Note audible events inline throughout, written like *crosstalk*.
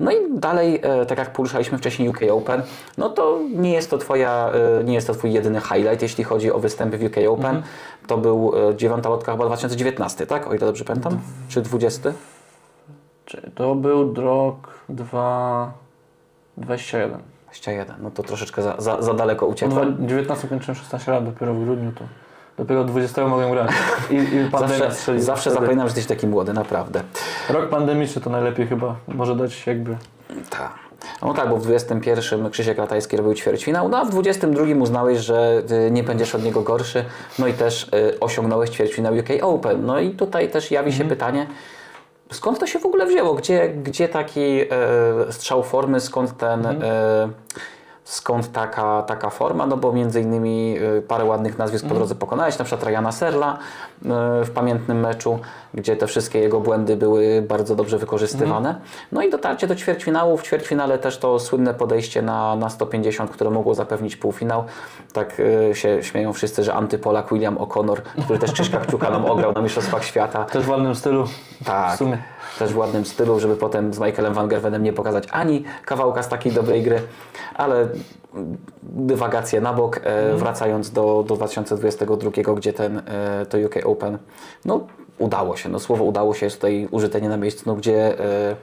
No i dalej, e, tak jak poruszaliśmy wcześniej UK Open, no to nie jest to, twoja, e, nie jest to twój jedyny highlight, jeśli chodzi o występy w UK Open. To był e, dziewiąta lotka chyba 2019, tak? O ile dobrze pamiętam? Czy 20? Czy to był rok 2021. 21, no to troszeczkę za, za, za daleko Po uciekłem. 19 kończyłem 16 lat, dopiero w grudniu to dopiero 20 mogłem grać. I, i *laughs* pandemia Zawsze, zawsze wtedy. zapominam, że jesteś taki młody, naprawdę. Rok pandemiczny to najlepiej chyba może dać jakby. Tak. No tak, bo w 21 Krzysiek Ratajski robił ćwierćfinał, no a w 22 uznałeś, że y, nie będziesz od niego gorszy, no i też y, osiągnąłeś ćwierćfinał UK Open. No i tutaj też jawi się pytanie, skąd to się w ogóle wzięło? Gdzie, gdzie taki e, strzał formy, skąd ten... E, Skąd taka, taka forma? No bo między innymi y, parę ładnych nazwisk po drodze pokonałeś, na przykład Ryana Serla y, w pamiętnym meczu, gdzie te wszystkie jego błędy były bardzo dobrze wykorzystywane. No i dotarcie do ćwierćfinału. W ćwierćfinale też to słynne podejście na, na 150, które mogło zapewnić półfinał. Tak y, się śmieją wszyscy, że antypolak William O'Connor, który też Krzyżka Kciuka nam ograł na Mistrzostwach Świata. Też w ładnym stylu. Tak, W sumie. Też w ładnym stylu, żeby potem z Michaelem Van Gerwenem nie pokazać ani kawałka z takiej dobrej gry, ale mm, dywagacje na bok, e, wracając do, do 2022, gdzie ten e, to UK Open, no udało się, no słowo udało się jest tutaj użyte nie na miejscu, no gdzie e,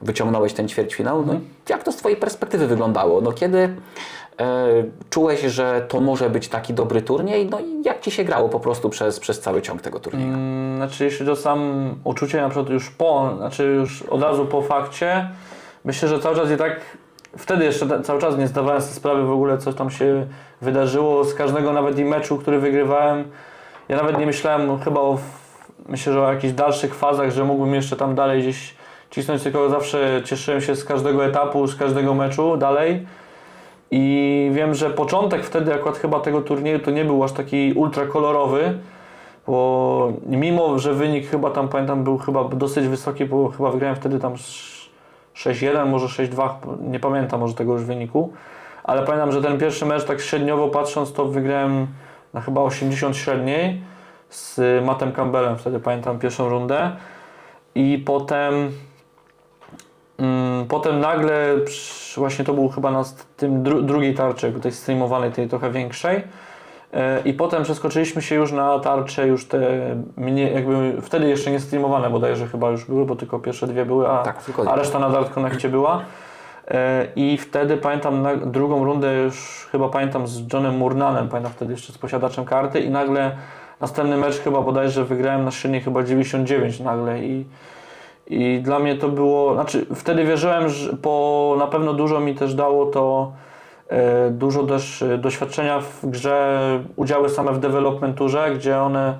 wyciągnąłeś ten ćwierćfinał, no jak to z Twojej perspektywy wyglądało, no kiedy e, czułeś, że to może być taki dobry turniej, no i jak Ci się grało po prostu przez, przez cały ciąg tego turnieju? Znaczy jeśli to sam uczucie na przykład już po, znaczy już od razu po fakcie, myślę, że cały czas i tak wtedy jeszcze cały czas nie zdawałem sobie sprawy w ogóle co tam się wydarzyło z każdego nawet i meczu, który wygrywałem. Ja nawet nie myślałem chyba o myślę, że o jakichś dalszych fazach, że mógłbym jeszcze tam dalej gdzieś cisnąć, tylko zawsze cieszyłem się z każdego etapu, z każdego meczu dalej. I wiem, że początek wtedy akurat chyba tego turnieju to nie był aż taki ultra kolorowy, bo mimo, że wynik chyba tam pamiętam był chyba dosyć wysoki, bo chyba wygrałem wtedy tam sz- 6-1, może 6-2, nie pamiętam może tego już wyniku, ale pamiętam, że ten pierwszy mecz tak średniowo patrząc to wygrałem na chyba 80 średniej z Mattem Campbellem, wtedy pamiętam pierwszą rundę i potem Mm, Potem nagle, właśnie to był chyba na tym dru drugiej tarczy, tej streamowanej, tej trochę większej. E, I potem przeskoczyliśmy się już na tarcze, już te mnie, jakby wtedy jeszcze nie streamowane bodajże chyba już były, bo tylko pierwsze dwie były, a, Tak, a reszta na Dark Connectie była. E, I wtedy pamiętam na drugą rundę już chyba pamiętam z Johnem Murnanem, pamiętam wtedy jeszcze z posiadaczem karty i nagle następny mecz chyba bodajże wygrałem na średniej chyba 99 nagle i i dla mnie to było, znaczy wtedy wierzyłem, że po na pewno dużo mi też dało to dużo też e, doświadczenia w grze, udziały same w developmenturze, gdzie one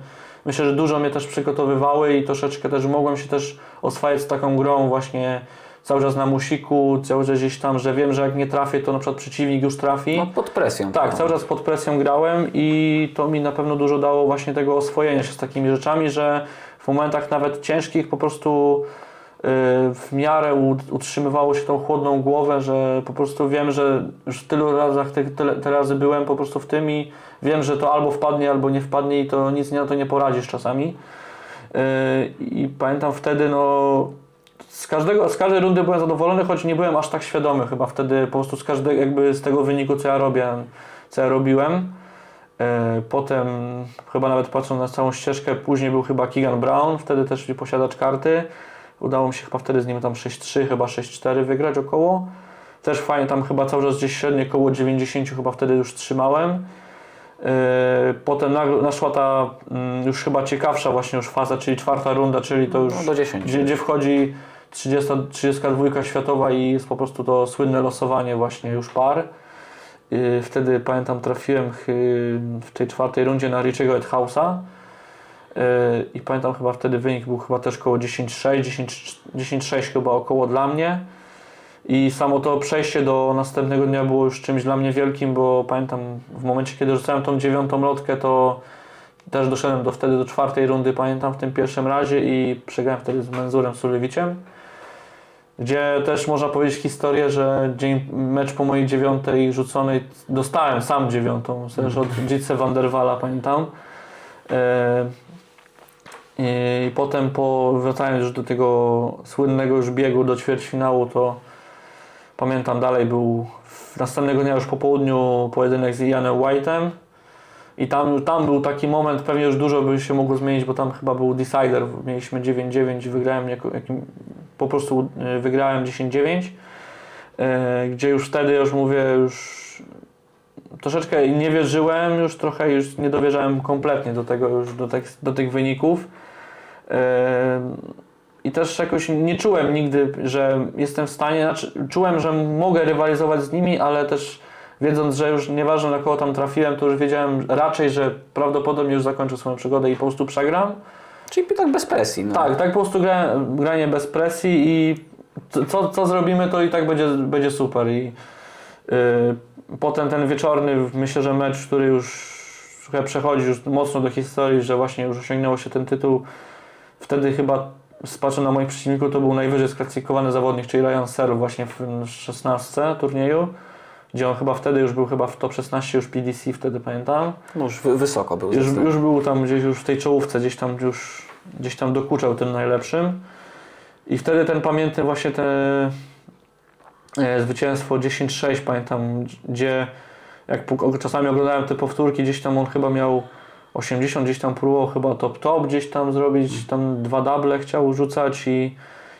myślę, że dużo mnie też przygotowywały i troszeczkę też mogłem się też oswajać z taką grą właśnie cały czas na musiku, cały czas gdzieś tam, że wiem, że jak nie trafię, to na przykład przeciwnik już trafi. No pod presją. Tak, no. cały czas pod presją grałem i to mi na pewno dużo dało właśnie tego oswojenia się z takimi rzeczami, że w momentach nawet ciężkich po prostu w miarę utrzymywało się tą chłodną głowę, że po prostu wiem, że już w tylu razach te, tyle, te razy byłem po prostu w tym i wiem, że to albo wpadnie, albo nie wpadnie i to nic na to nie poradzisz czasami. Y, I pamiętam wtedy, no z, każdego, z każdej rundy byłem zadowolony, choć nie byłem aż tak świadomy chyba wtedy po prostu z każdego, jakby z tego wyniku, co ja robię, co ja robiłem. E, Potem chyba nawet patrząc na całą ścieżkę, później był chyba Keegan Brown, wtedy też posiadacz karty. Udało mi się chyba wtedy z nim tam 6-3, chyba 6-4 wygrać około. Też fajnie, tam chyba cały czas gdzieś średnio około 90 chyba wtedy już trzymałem. E, Potem naszła ta mm, już chyba ciekawsza właśnie już faza, czyli czwarta runda, czyli to już No, do 10. gdzie, gdzie wchodzi 30, 32 światowa i jest po prostu to słynne losowanie właśnie już par. Yy, Wtedy pamiętam trafiłem w tej czwartej rundzie na Richiego Edhausa yy, i pamiętam chyba wtedy wynik był chyba też około 10-6, 10 10-6 chyba około dla mnie. I samo to przejście do następnego dnia było już czymś dla mnie wielkim, bo pamiętam w momencie, kiedy rzucałem tą dziewiątą lotkę, to też doszedłem do, wtedy do czwartej rundy, pamiętam, w tym pierwszym razie i przegrałem wtedy z Menzurem Sulewiciem, gdzie też można powiedzieć historię, że dzień, mecz po mojej dziewiątej rzuconej dostałem sam dziewiątą, też od Jitse van der Wala, pamiętam. E, I potem po, wracając już do tego słynnego już biegu do ćwierćfinału, to Pamiętam dalej był następnego dnia już po południu pojedynek z Ianem White'em. I tam, tam był taki moment, pewnie już dużo by się mogło zmienić, bo tam chyba był decider, mieliśmy 9-9 i wygrałem, jako, jakim, po prostu y, wygrałem 10-9, y, gdzie już wtedy już mówię, już troszeczkę nie wierzyłem, już trochę już nie dowierzałem kompletnie do tego, już do, tych, do tych wyników. I też jakoś nie czułem nigdy, że jestem w stanie, znaczy czułem, że mogę rywalizować z nimi, ale też wiedząc, że już nieważne na kogo tam trafiłem, to już wiedziałem raczej, że prawdopodobnie już zakończę swoją przygodę i po prostu przegram. Czyli tak bez presji. No. Tak, tak po prostu gra, granie bez presji i co, co zrobimy, to i tak będzie, będzie super. I yy, potem ten wieczorny, myślę, że mecz, który już trochę przechodzi już mocno do historii, że właśnie już osiągnęło się ten tytuł. Wtedy chyba, patrzę na moich przeciwników, to był najwyżej sklasyfikowany zawodnik, czyli Ryan Searle właśnie w 16 turnieju, gdzie on chyba wtedy już był chyba w top 16 już PDC, wtedy pamiętam. No już wy- wysoko był. Już, już był tam gdzieś już w tej czołówce, gdzieś tam już gdzieś tam dokuczał tym najlepszym. I wtedy ten pamiętny właśnie te e, zwycięstwo 10-6 pamiętam, gdzie jak czasami oglądałem te powtórki, gdzieś tam on chyba miał 80, gdzieś tam próbował chyba top top gdzieś tam zrobić, tam dwa double chciał rzucać i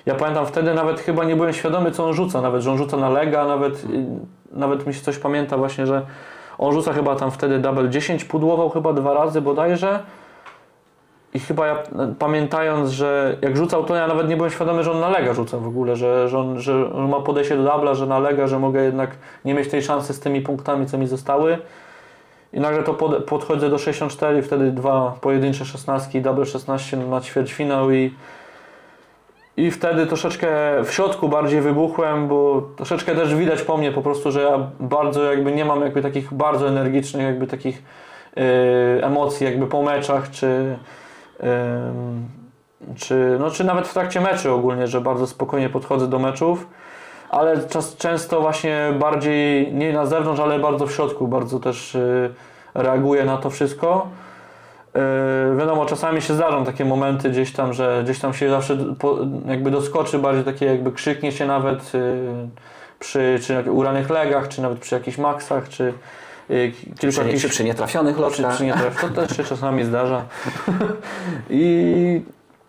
ja pamiętam wtedy nawet chyba nie byłem świadomy co on rzuca, nawet że on rzuca na lega, nawet, y, nawet mi się coś pamięta właśnie, że on rzuca chyba tam wtedy double 10, pudłował chyba dwa razy bodajże. I chyba ja e, pamiętając, że jak rzucał, to ja nawet nie byłem świadomy, że on na lega rzuca w ogóle, że, że, on, że on ma podejście do dubla, że na lega, że mogę jednak nie mieć tej szansy z tymi punktami, co mi zostały. I nagle to pod, podchodzę do 64, wtedy dwa pojedyncze 16, double 16 na ćwierćfinał i i wtedy troszeczkę w środku bardziej wybuchłem, bo troszeczkę też widać po mnie po prostu, że ja bardzo jakby nie mam jakby takich bardzo energicznych jakby takich yy, emocji jakby po meczach, czy, yy, czy, no, czy nawet w trakcie meczy ogólnie, że bardzo spokojnie podchodzę do meczów, ale czas, często właśnie bardziej nie na zewnątrz, ale bardzo w środku, bardzo też yy, reaguję na to wszystko. Yy, wiadomo, czasami się zdarzą takie momenty gdzieś tam, że gdzieś tam się zawsze po, jakby doskoczy bardziej takie jakby krzyknie się nawet yy, przy czy uranych legach, czy nawet przy jakichś maksach, czy yy, kilku Przy, jakichś przy nietrafionych przy, loczkach. przy nie traf- To też się czasami zdarza. *laughs* I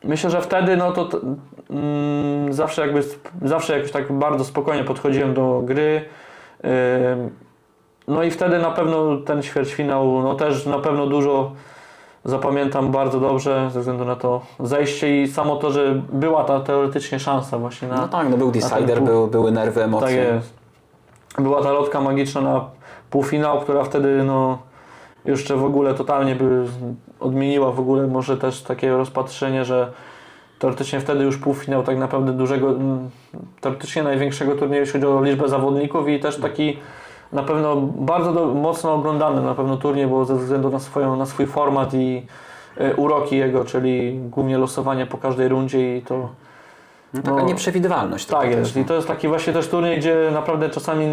myślę, że wtedy no to mm, zawsze jakby zawsze jakoś tak bardzo spokojnie podchodziłem do gry. Ym, No i wtedy na pewno ten ćwierćfinał, no też na pewno dużo zapamiętam bardzo dobrze ze względu na to zejście i samo to, że była ta teoretycznie szansa właśnie na, No tak, no był decider, pół- był, były nerwy, emocje. tak jest. Była ta lotka magiczna na półfinał, która wtedy no jeszcze w ogóle totalnie by odmieniła w ogóle może też takie rozpatrzenie, że teoretycznie wtedy już półfinał tak naprawdę dużego, mm, teoretycznie największego turnieju, jeśli chodzi o liczbę zawodników i też taki na pewno bardzo do, mocno oglądany na pewno turniej, bo ze względu na, swoją, na swój format i y, uroki jego, czyli głównie losowanie po każdej rundzie i to No, taka No. nieprzewidywalność. tak jest. też, I to jest taki właśnie też turniej, gdzie naprawdę czasami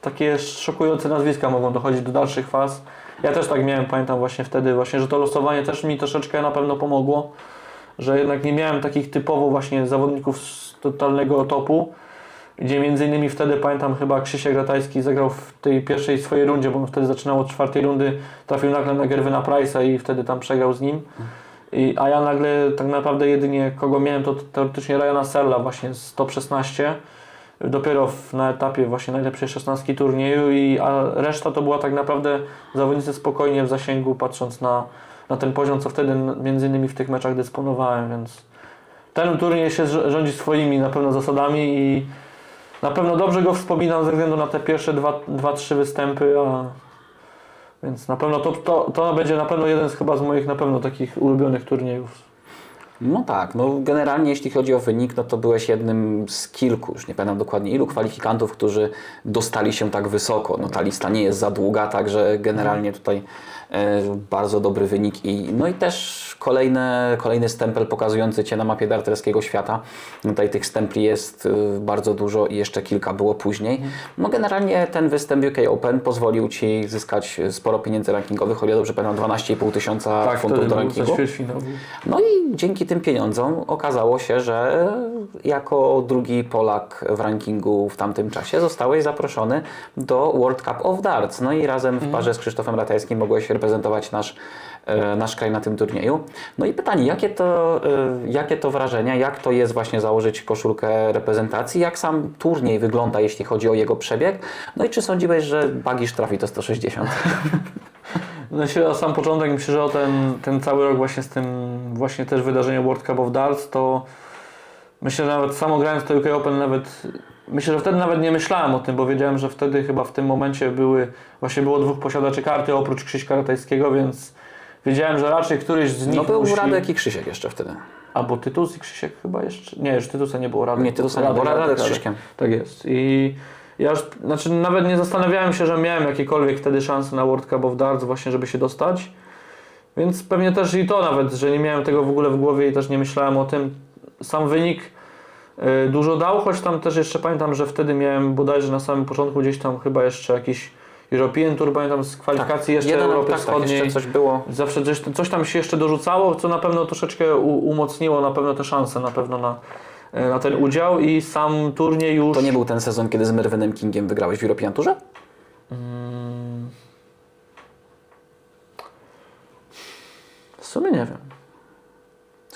takie szokujące nazwiska mogą dochodzić do dalszych faz. Ja też tak miałem, pamiętam właśnie wtedy właśnie, że to losowanie też mi troszeczkę na pewno pomogło, że jednak nie miałem takich typowo właśnie zawodników z totalnego topu, gdzie między innymi wtedy pamiętam chyba Krzysiek Ratajski zagrał w tej pierwszej swojej rundzie, bo on wtedy zaczynał od czwartej rundy, trafił nagle na Gerwyna Price'a i wtedy tam przegrał z nim. I, a ja nagle tak naprawdę jedynie kogo miałem to teoretycznie Ryana Serla właśnie z top 16 dopiero w, na etapie właśnie najlepszej 16 turnieju i a reszta to była tak naprawdę zawodnicy spokojnie w zasięgu patrząc na, na ten poziom co wtedy między innymi w tych meczach dysponowałem, więc ten turniej się rz- rządzi swoimi na pewno zasadami i na pewno dobrze go wspominam ze względu na te pierwsze dwa, dwa trzy występy, a więc na pewno to, to, to będzie na pewno jeden z chyba z moich na pewno takich ulubionych turniejów. No tak, no generalnie jeśli chodzi o wynik, no to byłeś jednym z kilku, już nie pamiętam dokładnie ilu kwalifikantów, którzy dostali się tak wysoko. No ta lista nie jest za długa, także generalnie tutaj e, bardzo dobry wynik i no i też kolejne, kolejny stempel pokazujący Cię na mapie darterskiego świata. Tutaj tych stempli jest y, bardzo dużo i jeszcze kilka było później. No generalnie ten występ UK Open pozwolił Ci zyskać sporo pieniędzy rankingowych, o ile dobrze pamiętam 12,5 tysiąca Tak, funtów do rankingu. No i dzięki tym pieniądzom okazało się, że jako drugi Polak w rankingu w tamtym czasie zostałeś zaproszony do World Cup of Darts. No i razem w parze z Krzysztofem Ratajskim mogłeś reprezentować nasz, nasz kraj na tym turnieju. No i pytanie, jakie to, e, jakie to wrażenia, jak to jest właśnie założyć koszulkę reprezentacji, jak sam turniej wygląda, jeśli chodzi o jego przebieg? No i czy sądziłeś, że Bagisz trafi to 160? No się na sam początek myślę, że o ten, ten cały rok właśnie z tym właśnie też wydarzeniem World Cup of Darts, to myślę, że nawet samo grając to UK Open nawet myślę, że wtedy nawet nie myślałem o tym, bo wiedziałem, że wtedy chyba w tym momencie były właśnie było dwóch posiadaczy karty oprócz Krzyśka Ratajskiego, więc wiedziałem, że raczej któryś z nich No był musi... Radek i Krzysiek jeszcze wtedy. Albo Tytus i Krzysiek chyba jeszcze. Nie, już Tytusa nie było Radek. Nie, Tytusa nie było, Radek z Krzyśkiem. Tak jest. I ja już, znaczy nawet nie zastanawiałem się, że miałem jakiekolwiek wtedy szanse na World Cup of Darts właśnie, żeby się dostać. Więc pewnie też i to nawet, że nie miałem tego w ogóle w głowie i też nie myślałem o tym. Sam wynik y, dużo dał, choć tam też jeszcze pamiętam, że wtedy miałem bodajże na samym początku gdzieś tam chyba jeszcze jakiś European Tour, pamiętam z kwalifikacji jeszcze Jeden- Europy tak, tak, Wschodniej. jeszcze coś było. Zawsze coś, coś tam się jeszcze dorzucało, co na pewno troszeczkę u, umocniło na pewno te szanse na pewno na, e, na ten udział i sam turniej już... To nie był ten sezon, kiedy z Merwynem Kingiem wygrałeś w European Tourze? Mm. W sumie nie wiem.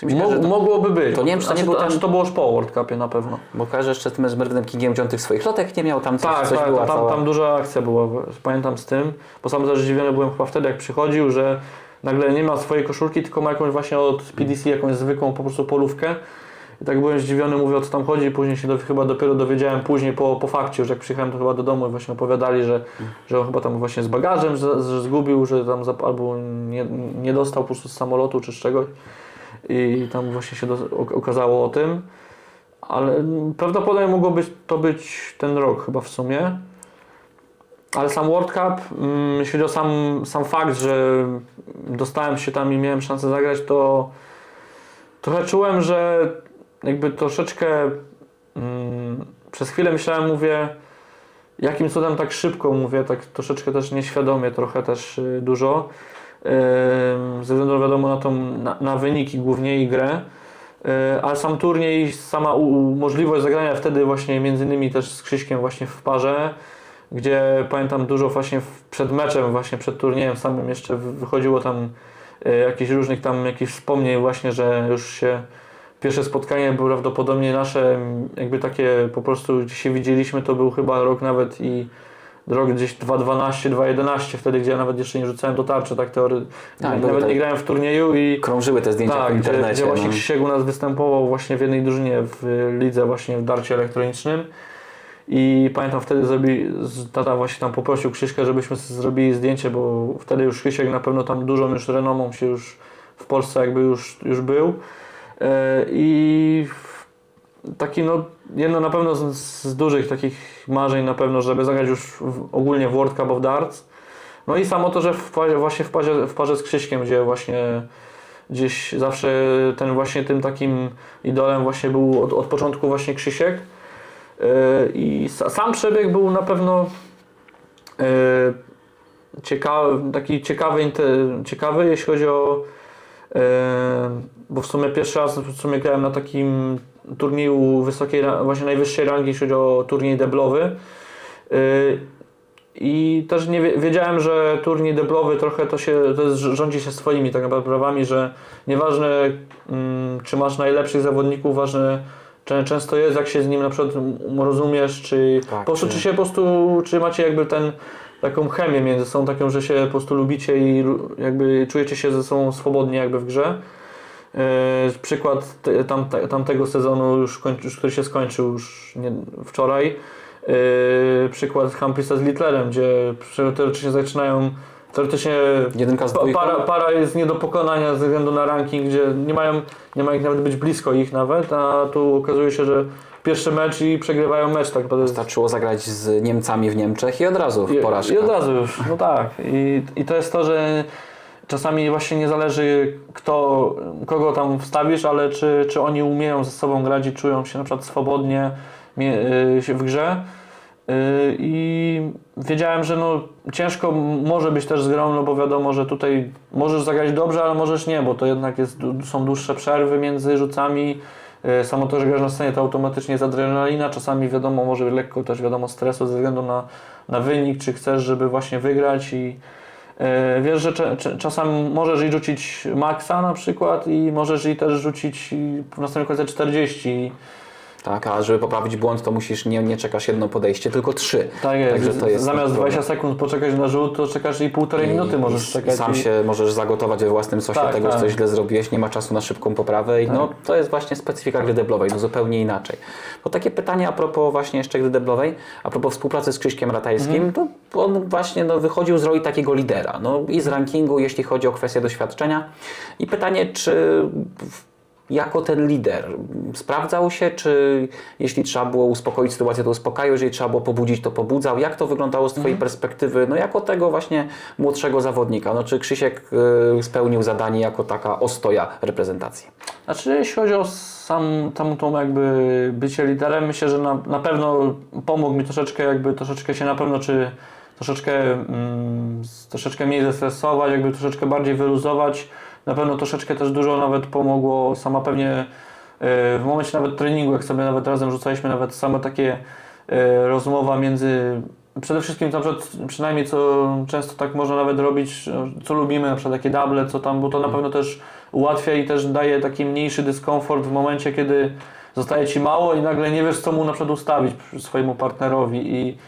Mo, że to- mogłoby być. to nie wiem, czy to nie Znaczy, był to było już po World Cupie na pewno. Bo kojarzę jeszcze z tym z Merwynem Kingiem, gdzie on tych swoich lotek nie miał, tam coś, Tak, coś tak, była tam, cała... tam duża akcja była, pamiętam z tym, bo sam też zdziwiony byłem chyba wtedy, jak przychodził, że nagle nie ma swojej koszulki, tylko ma jakąś właśnie od PDC, jakąś zwykłą po prostu polówkę. I tak byłem zdziwiony, mówię o co tam chodzi, później się do, chyba dopiero dowiedziałem później po, po fakcie, już jak przyjechałem to chyba do domu i właśnie opowiadali, że, że on chyba tam właśnie z bagażem że, że zgubił, że tam albo nie, nie dostał po prostu z samolotu czy z czegoś i tam właśnie się do, ok- okazało o tym. Ale prawdopodobnie mogło być to być ten rok chyba w sumie. Ale sam World Cup, mm, jeśli chodzi o sam, sam fakt, że dostałem się tam i miałem szansę zagrać, to trochę czułem, że jakby troszeczkę mm, przez chwilę myślałem, mówię, jakim cudem tak szybko, mówię, tak troszeczkę też nieświadomie, trochę też y, dużo. Ze względu wiadomo na, tą, na, na wyniki głównie i grę. Y, Ale sam turniej, sama możliwość zagrania wtedy właśnie między innymi też z Krzyśkiem właśnie w parze, gdzie pamiętam dużo właśnie przed meczem, właśnie przed turniejem samym jeszcze wy- wychodziło tam y, jakichś różnych tam jakichś wspomnień właśnie, że już się pierwsze spotkanie było prawdopodobnie nasze jakby takie po prostu gdzie się widzieliśmy, to był chyba rok nawet i rok gdzieś 2.12, 2.11 wtedy, gdzie ja nawet jeszcze nie rzucałem do tarczy, tak teory, Tak, nawet były nie tak. grałem w turnieju i Krążyły te zdjęcia tak, w gdzie, internecie. gdzie właśnie no. Krzysiek u nas występował właśnie w jednej drużynie w lidze właśnie w darcie elektronicznym i pamiętam wtedy zrobi, tata właśnie tam poprosił Krzyśka, żebyśmy zrobili zdjęcie, bo wtedy już Krzysiek na pewno tam dużą już renomą się już w Polsce jakby już, już był E, i taki no jedno na pewno z, z dużych takich marzeń na pewno, żeby zagrać już w, ogólnie w World Cup of Darts no i samo to, że w właśnie w parze, w parze z Krzyśkiem, gdzie właśnie gdzieś zawsze ten właśnie tym takim idolem właśnie był od, od początku właśnie Krzysiek. Yy, I sa- sam przebieg był na pewno yy, ciekawy, taki ciekawy, ciekawy jeśli chodzi o yy, bo w sumie pierwszy raz w sumie grałem na takim turnieju wysokiej, właśnie najwyższej rangi, jeśli chodzi o turniej deblowy. Yy, i też nie wie- wiedziałem, że turniej deblowy trochę to się to jest, rządzi się swoimi tak naprawdę prawami, że nieważne mm, czy masz najlepszych zawodników, ważne czę- często jest jak się z nim na przykład rozumiesz, czy Tak, po prostu czy- czy się po prostu, czy macie jakby ten taką chemię między sobą, taką, że się po prostu lubicie i jakby czujecie się ze sobą swobodnie jakby w grze. Yy, przykład te, tam, te, tamtego sezonu, już, kończy, który się skończył już nie, wczoraj. Yy, przykład Humphreys'a z Littlerem, gdzie teoretycznie zaczynają teoretycznie Jedynka z pa, para, para jest nie do pokonania ze względu na ranking, gdzie nie mają, nie ma ich nawet być blisko ich nawet, a tu okazuje się, że pierwszy mecz i przegrywają mecz tak naprawdę. Wystarczyło zagrać z Niemcami w Niemczech i od razu w I, porażkę. I od razu już, no tak. I, I to jest to, że czasami właśnie nie zależy kto, kogo tam wstawisz, ale czy, czy oni umieją ze sobą grać i czują się na przykład swobodnie y, w grze. Y, I wiedziałem, że no, ciężko może być też z grą, no bo wiadomo, że tutaj możesz zagrać dobrze, ale możesz nie, bo to jednak jest, są dłuższe przerwy między rzucami. Y, Samo to, że grasz na scenie, to automatycznie jest adrenalina. Czasami wiadomo, może lekko też wiadomo stresu ze względu na, na wynik, czy chcesz, żeby właśnie wygrać i wiesz, że czasem możesz i rzucić maksa na przykład i możesz i też rzucić w następnym kolejce 40. Tak, a żeby poprawić błąd, to musisz nie, nie czekasz jedno podejście, tylko trzy. Tak jest. Także to jest Zamiast problem. 20 sekund poczekać na rzut, to czekasz i półtorej minuty możesz i czekać. Sam i... się możesz zagotować we własnym sosie Tak, tego, tak. co źle zrobiłeś, nie ma czasu na szybką poprawę i no, to jest właśnie specyfika gry deblowej, no zupełnie inaczej. To takie pytanie a propos właśnie jeszcze gry deblowej, a propos współpracy z Krzyśkiem Ratajskim, Mhm. to on właśnie no, wychodził z roli takiego lidera, no i z rankingu, jeśli chodzi o kwestię doświadczenia i pytanie, czy jako ten lider sprawdzał się, czy jeśli trzeba było uspokoić sytuację, to uspokajał, jeżeli trzeba było pobudzić, to pobudzał. Jak to wyglądało z Twojej perspektywy, no jako tego właśnie młodszego zawodnika? No, czy Krzysiek y, spełnił zadanie jako taka ostoja reprezentacji? Znaczy, jeśli chodzi o sam tam tą jakby bycie liderem, myślę, że na, na pewno pomógł mi troszeczkę jakby troszeczkę się na pewno, czy troszeczkę, mm, troszeczkę mniej zestresować, jakby troszeczkę bardziej wyluzować. Na pewno troszeczkę też dużo nawet pomogło. Sama pewnie e, w momencie nawet treningu, jak sobie nawet razem rzucaliśmy nawet same takie e, rozmowa między przede wszystkim na przykład, przynajmniej co często tak można nawet robić, co lubimy, na przykład takie double, co tam, bo to na pewno też ułatwia i też daje taki mniejszy dyskomfort w momencie, kiedy zostaje Ci mało i nagle nie wiesz, co mu na przykład ustawić swojemu partnerowi i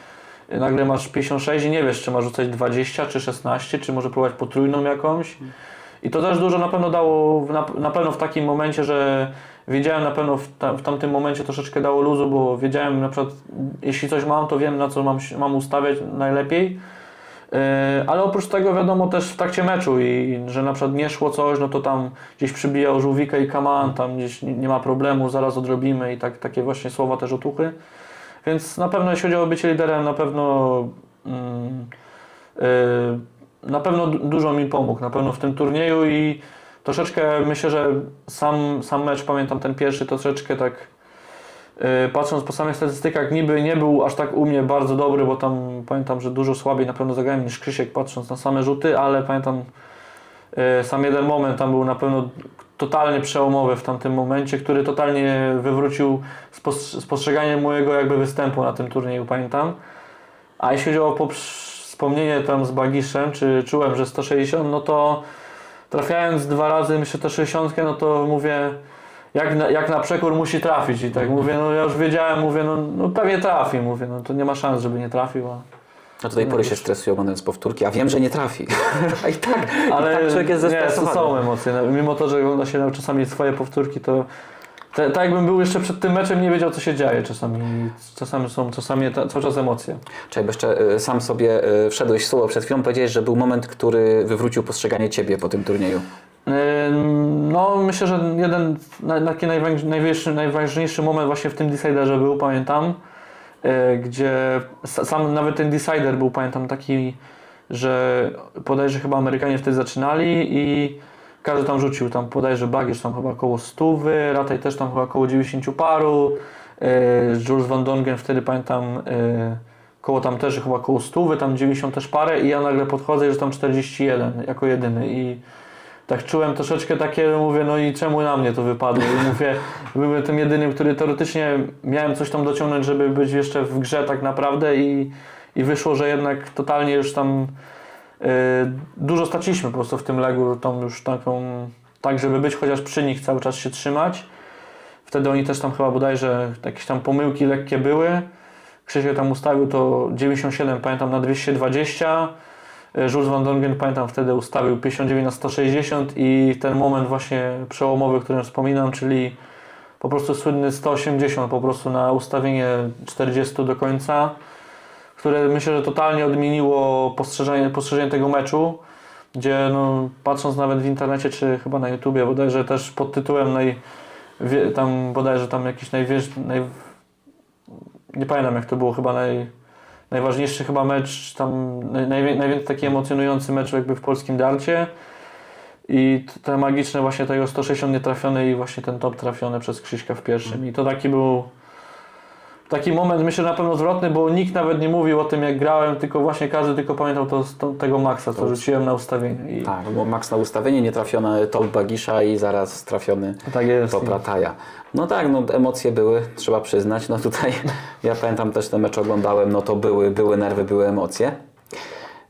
nagle masz 56 i nie wiesz, czy masz rzucać 20 czy 16, czy może próbować potrójną jakąś. I to też dużo na pewno dało, na, na pewno w takim momencie, że wiedziałem na pewno w, w tamtym momencie troszeczkę dało luzu, bo wiedziałem na przykład, jeśli coś mam, to wiem na co mam, mam ustawiać najlepiej. Yy, Ale oprócz tego wiadomo też w trakcie meczu i że na przykład nie szło coś, no to tam gdzieś przybijał żółwika i kaman, tam gdzieś nie, ma problemu, zaraz odrobimy i tak, takie właśnie słowa też otuchy. Więc na pewno jeśli chodzi o bycie liderem, na pewno mm, yy, na pewno du- dużo mi pomógł, na pewno w tym turnieju i troszeczkę myślę, że sam, sam mecz, pamiętam ten pierwszy, troszeczkę tak yy, patrząc po samych statystykach, niby nie był aż tak u mnie bardzo dobry, bo tam pamiętam, że dużo słabiej na pewno zagrałem niż Krzysiek patrząc na same rzuty, ale pamiętam yy, sam jeden moment tam był na pewno totalnie przełomowy w tamtym momencie, który totalnie wywrócił spos- spostrzeganie mojego jakby występu na tym turnieju, pamiętam. A jeśli chodzi o poprz- wspomnienie tam z Bagiszem, czy czułem, że 160, no to trafiając dwa razy, myślę, te 60, no to mówię, jak na, jak na przekór musi trafić. I tak mówię, no ja już wiedziałem, mówię, no, no pewnie trafi, mówię, no to nie ma szans, żeby nie trafił. A... No do tej pory się stresuję oglądając powtórki, a wiem, że nie trafi. a *laughs* i tak, Ale i tak człowiek jest nie, zestresowany. są emocje. No, Mimo to, że ogląda się czasami swoje powtórki, to tak jakbym był jeszcze przed tym meczem, nie wiedział co się dzieje czasami. Czasami są czasami ta, cały czas emocje. Czekaj, bo jeszcze y, sam sobie y, wszedłeś w słowo przed chwilą, powiedziałeś, że był moment, który wywrócił postrzeganie Ciebie po tym turnieju. Ym, No, myślę, że jeden taki najważniejszy, najważniejszy moment właśnie w tym Deciderze był, pamiętam, gdzie sa- sam nawet ten Decider był, pamiętam, taki, że podejrzę chyba Amerykanie wtedy zaczynali i każdy tam rzucił, tam podejrzę Bagiesz tam chyba około 100, Rataj też tam chyba około 90 paru, y, Jules Van Dongen wtedy pamiętam y, koło tam też chyba około 100, tam 90 też parę i ja nagle podchodzę i tam 41 jako jedyny i tak czułem troszeczkę takie, mówię, no i czemu na mnie to wypadło? I mówię, byłem tym jedynym, który teoretycznie miałem coś tam dociągnąć, żeby być jeszcze w grze tak naprawdę i, i wyszło, że jednak totalnie już tam dużo straciliśmy po prostu w tym legu, tą już taką, tak żeby być chociaż przy nich cały czas się trzymać. Wtedy oni też tam chyba bodajże jakieś tam pomyłki lekkie były. Krzysiek tam ustawił to 97, pamiętam, na 220. E, Jules Van Dongen, pamiętam, wtedy ustawił 59 na 160 i ten moment właśnie przełomowy, o którym wspominam, czyli po prostu słynny 180 po prostu na ustawienie 40 do końca, które myślę, że totalnie odmieniło postrzeżenie, postrzeżenie tego meczu, gdzie no, patrząc nawet w internecie, czy chyba na YouTubie bodajże też pod tytułem naj, tam bodajże tam jakiś najwież, naj, nie pamiętam jak to było, chyba naj, najważniejszy chyba mecz, tam naj, najwię- najwięcej taki emocjonujący mecz jakby w polskim darcie. I te magiczne właśnie tego 160 nietrafiony i właśnie ten top trafiony przez Krzyśka w pierwszym. I to taki był taki moment, myślę, na pewno zwrotny, bo nikt nawet nie mówił o tym jak grałem, tylko właśnie każdy tylko pamiętał to, to, tego maksa, co rzuciłem na ustawienie. I Tak, bo max na ustawienie, nie trafione top Bagisza i zaraz trafiony tak jest. top Rataja. No tak, no emocje były, trzeba przyznać. No tutaj *laughs* ja pamiętam też ten mecz oglądałem, no to były, były nerwy, były emocje.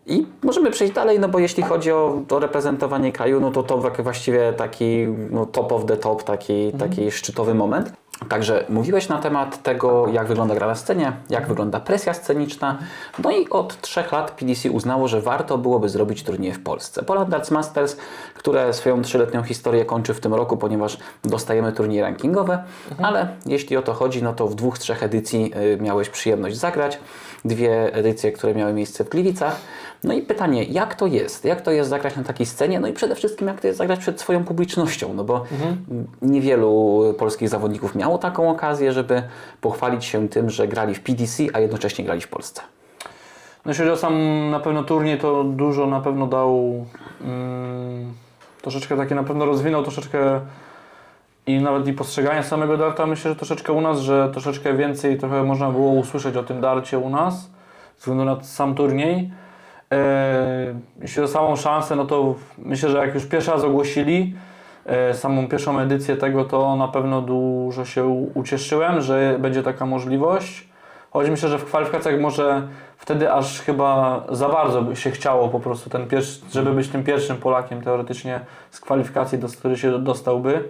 I możemy przejść dalej, no bo jeśli chodzi o, o reprezentowanie kraju, no to to wak- właściwie taki no, top of the top, taki, taki szczytowy moment. Także mówiłeś na temat tego, jak wygląda gra na scenie, jak wygląda presja sceniczna. No i od trzech lat PDC uznało, że warto byłoby zrobić turnieje w Polsce. Poland Darts Masters, które swoją trzyletnią historię kończy w tym roku, ponieważ dostajemy turnieje rankingowe, ale jeśli o to chodzi, no to w dwóch, trzech edycji y, miałeś przyjemność zagrać. Dwie edycje, które miały miejsce w Gliwicach. No i pytanie, jak to jest? Jak to jest zagrać na takiej scenie? No i przede wszystkim, jak to jest zagrać przed swoją publicznością? No bo niewielu polskich zawodników miało taką okazję, żeby pochwalić się tym, że grali w PDC, a jednocześnie grali w Polsce. No jeśli chodzi o sam na pewno turniej, to dużo na pewno dał mm, troszeczkę takie na pewno rozwinął troszeczkę i nawet i postrzeganie samego darta myślę, że troszeczkę u nas, że troszeczkę więcej trochę można było usłyszeć o tym darcie u nas ze względu na sam turniej. E, jeśli o samą szansę, no to myślę, że jak już pierwszy raz ogłosili e, samą pierwszą edycję tego, to na pewno dużo się ucieszyłem, że będzie taka możliwość. Choć myślę, że w kwalifikacjach może wtedy aż chyba za bardzo by się chciało po prostu ten pierwszy, żeby być tym pierwszym Polakiem teoretycznie z kwalifikacji, do, który się dostałby.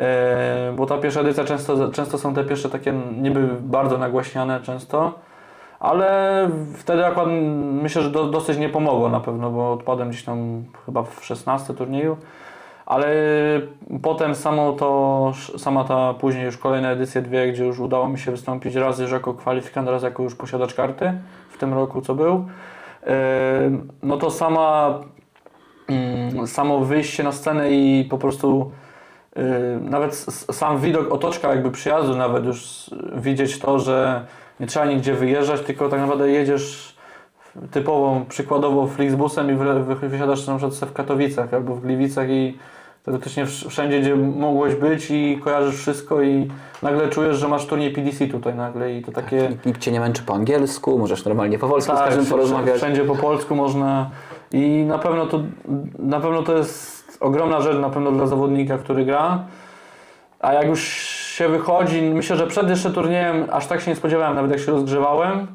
E, bo ta pierwsza edycja często, często są te pierwsze takie niby bardzo nagłaśniane często. Ale wtedy akurat myślę, że do, dosyć nie pomogło na pewno, bo odpadłem gdzieś tam chyba w 16 turnieju. Ale potem samo to, sama ta później już kolejne edycje dwie, gdzie już udało mi się wystąpić raz już jako kwalifikant, raz jako już posiadacz karty w tym roku co był. Yy, No to sama mm, samo wyjście na scenę i po prostu nawet s- sam widok otoczka jakby przyjazdu nawet już widzieć to, że nie trzeba nigdzie wyjeżdżać, tylko tak naprawdę jedziesz typowo, przykładowo Flixbusem i wy- wy- wysiadasz na przykład w Katowicach albo w Gliwicach i teoretycznie wsz- wszędzie, gdzie mogłeś być i kojarzysz wszystko i nagle czujesz, że masz turniej PDC tutaj nagle i to takie... Nikt, nikt Cię nie męczy po angielsku, możesz normalnie po polsku z każdym Tak, porozmawiać. Wszędzie po polsku można i na pewno to, na pewno to jest ogromna rzecz na pewno dla zawodnika, który gra. A jak już się wychodzi, myślę, że przed jeszcze turniejem aż tak się nie spodziewałem, nawet jak się rozgrzewałem,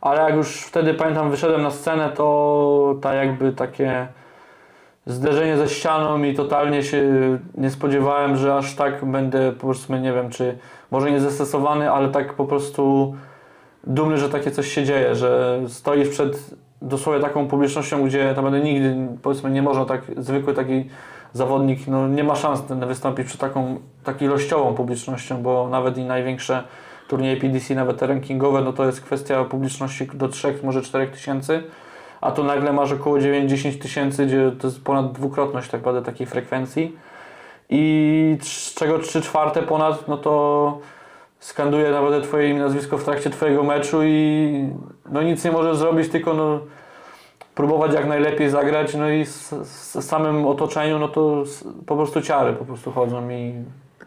ale jak już wtedy pamiętam wyszedłem na scenę, to ta jakby takie zderzenie ze ścianą i totalnie się nie spodziewałem, że aż tak będę powiedzmy, nie wiem, czy może nie zestresowany, ale tak po prostu dumny, że takie coś się dzieje, że stoisz przed dosłownie taką publicznością, gdzie naprawdę nigdy powiedzmy nie można tak, zwykły taki zawodnik no, nie ma szans wystąpić przed taką tak ilościową publicznością, bo nawet i największe turnieje PDC, nawet te rankingowe, no to jest kwestia publiczności do 3, może 4 tysięcy, a tu nagle masz około 9-10 tysięcy, gdzie to jest ponad dwukrotność tak naprawdę takiej frekwencji. I z czego 3 czwarte ponad, no to skanduje naprawdę twoje imię, nazwisko w trakcie twojego meczu i no nic nie możesz zrobić, tylko no próbować jak najlepiej zagrać, no i z, z samym otoczeniu, no to po prostu ciary po prostu chodzą i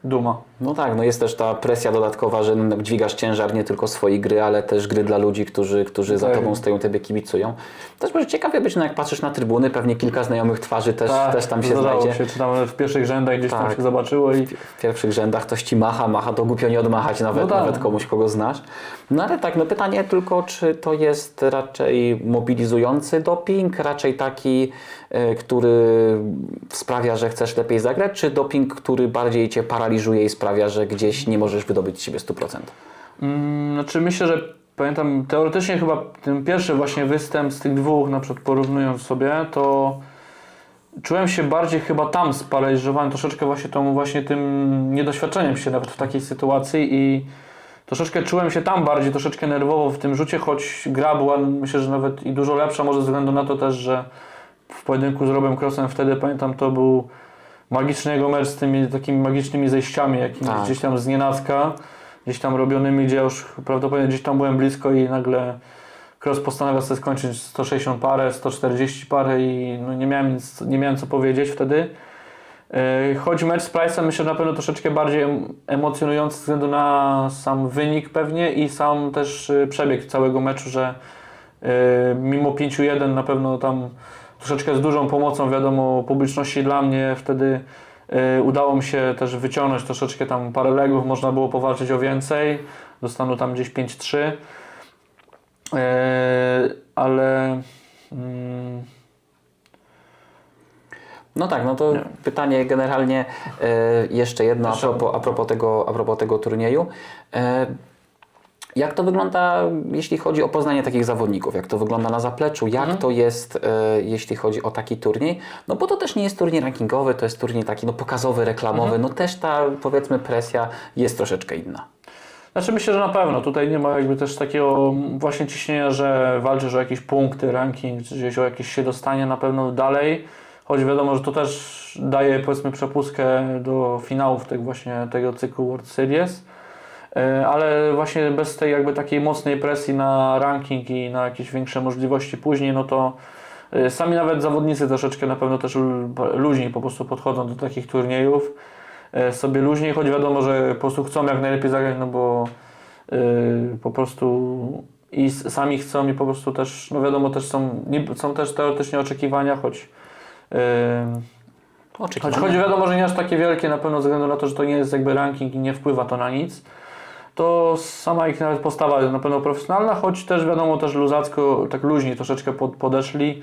duma. No tak, no jest też ta presja dodatkowa, że no, dźwigasz ciężar nie tylko swojej gry, ale też gry dla ludzi, którzy, którzy za Tak. tobą stoją, tobie kibicują. Też może ciekawie być, no jak patrzysz na trybuny, pewnie kilka znajomych twarzy też, też tam się Tak, znajdzie. się, czy tam w pierwszych rzędach gdzieś tam Tak. się zobaczyło i W pierwszych rzędach ktoś ci macha, macha, to głupio nie odmachać nawet, No tak. nawet komuś, kogo znasz. No ale tak, no pytanie tylko, czy to jest raczej mobilizujący doping, raczej taki, który sprawia, że chcesz lepiej zagrać, czy doping, który bardziej cię paraliżuje i sprawia, że gdzieś nie możesz wydobyć siebie 100%? Mm, Znaczy myślę, że pamiętam teoretycznie chyba ten pierwszy właśnie występ z tych dwóch, na przykład porównując sobie, to czułem się bardziej chyba tam sparaliżowany, troszeczkę właśnie tą właśnie tym niedoświadczeniem się nawet w takiej sytuacji i troszeczkę czułem się tam bardziej, troszeczkę nerwowo w tym rzucie, choć gra była myślę, że nawet i dużo lepsza, może ze względu na to też, że w pojedynku z Robem Crossem wtedy pamiętam to był magiczny jego mecz z tymi takimi magicznymi zejściami, jakimiś Tak. gdzieś tam z nienacka, gdzieś tam robionymi, gdzie ja już prawdopodobnie gdzieś tam byłem blisko i nagle Cross postanawia sobie skończyć 160 parę, 140 parę i no nie, miałem nic, nie miałem co powiedzieć wtedy. Yy, Choć mecz z Price'em myślę, na pewno troszeczkę bardziej em- emocjonujący ze względu na sam wynik pewnie i sam też yy, przebieg całego meczu, że yy, mimo 5-1 na pewno tam troszeczkę z dużą pomocą wiadomo publiczności dla mnie wtedy yy, udało mi się też wyciągnąć troszeczkę tam parę legów, można było powalczyć o więcej, do stanu tam gdzieś 5-3 yy, ale mm, No tak, no to Nie. pytanie generalnie e, jeszcze jedno a propos, a, propos tego, a propos tego turnieju. Jak to wygląda, jeśli chodzi o poznanie takich zawodników? Jak to wygląda na zapleczu? Jak Mhm. to jest, e, jeśli chodzi o taki turniej? No bo to też nie jest turniej rankingowy, to jest turniej taki no, pokazowy, reklamowy. Mhm. No też ta, powiedzmy, presja jest troszeczkę inna. Znaczy myślę, że na pewno. Tutaj nie ma jakby też takiego właśnie ciśnienia, że walczysz o jakieś punkty, ranking, czy gdzieś o jakieś się dostanie na pewno dalej. Choć wiadomo, że to też daje powiedzmy przepustkę do finałów tego właśnie tego cyklu World Series. E, Ale właśnie bez tej jakby takiej mocnej presji na ranking i na jakieś większe możliwości później, no to e, sami nawet zawodnicy troszeczkę na pewno też lu- luźniej po prostu podchodzą do takich turniejów. E, sobie luźniej, choć wiadomo, że po prostu chcą jak najlepiej zagrać, no bo po prostu i sami chcą i po prostu też, no wiadomo, też są, są też teoretycznie oczekiwania, choć, choć, choć wiadomo, że nie aż takie wielkie na pewno ze względu na to, że to nie jest jakby ranking i nie wpływa to na nic, to sama ich nawet postawa jest na pewno profesjonalna, choć też wiadomo, też luzacko, tak luźniej troszeczkę pod, podeszli,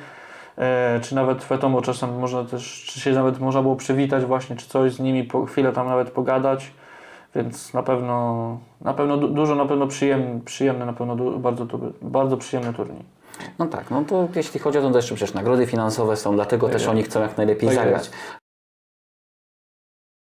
e, czy nawet wiadomo, czasem można też, czy się nawet można było przywitać właśnie, czy coś z nimi, po chwilę tam nawet pogadać, więc na pewno, na pewno du, dużo, na pewno przyjemny, przyjemny na pewno bardzo, bardzo przyjemny turniej. No tak, no to jeśli chodzi o to, to jeszcze przecież nagrody finansowe są, dlatego też jest. oni chcą jak najlepiej Tak zagrać.